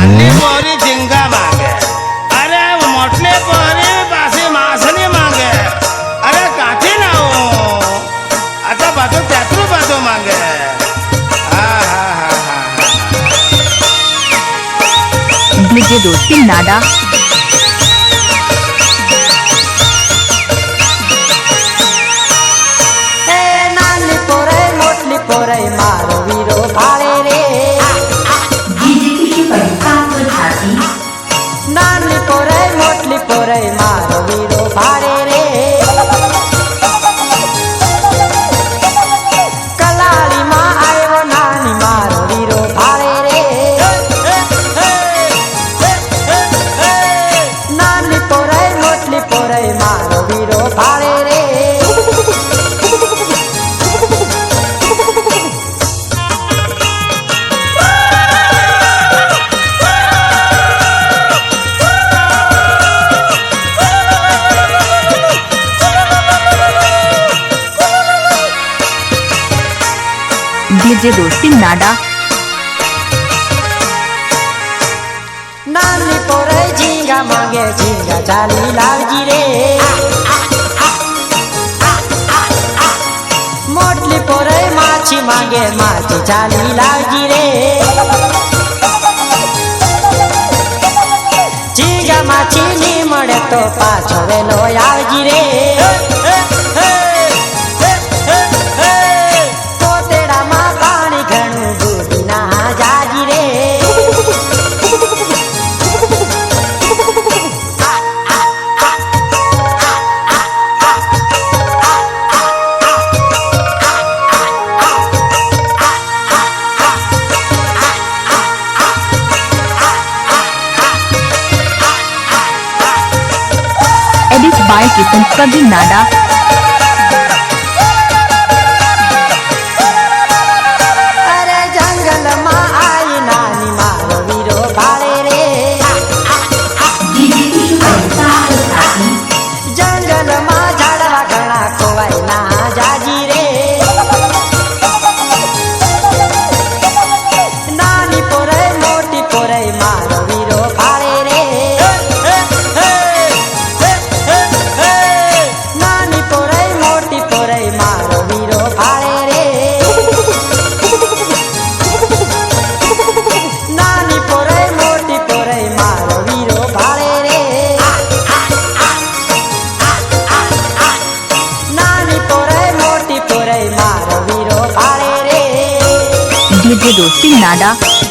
નાની પોરી ઝીંગા માંગે. અરે મોટલે પોરી પાછી માછલી માંગે. અરે કાઠી લાવું આ તો પાછું તેતરું પાછું માંગે. હા હા હા પોરે મારો વીરો ભાળે રે. કલાળીમાં આવ્યો નાની, મારો વીરો ભાળે રે. નાની પોરે મોટલી પોરે મારો રે. DJ Dosti Nada. નાની પોરે ઝીંગા માંગે ઝીંગા ચાલી લાવજી રે મોટલી પોરે માછી માંગે માછી ચાલી લાવજી રે ઝીંગા માછી ની મળે તો પાછો વેલો આવજી રે बाल किस्म कभी नाडा મારો વીરો ભાળે રે DJ Dosti Nada.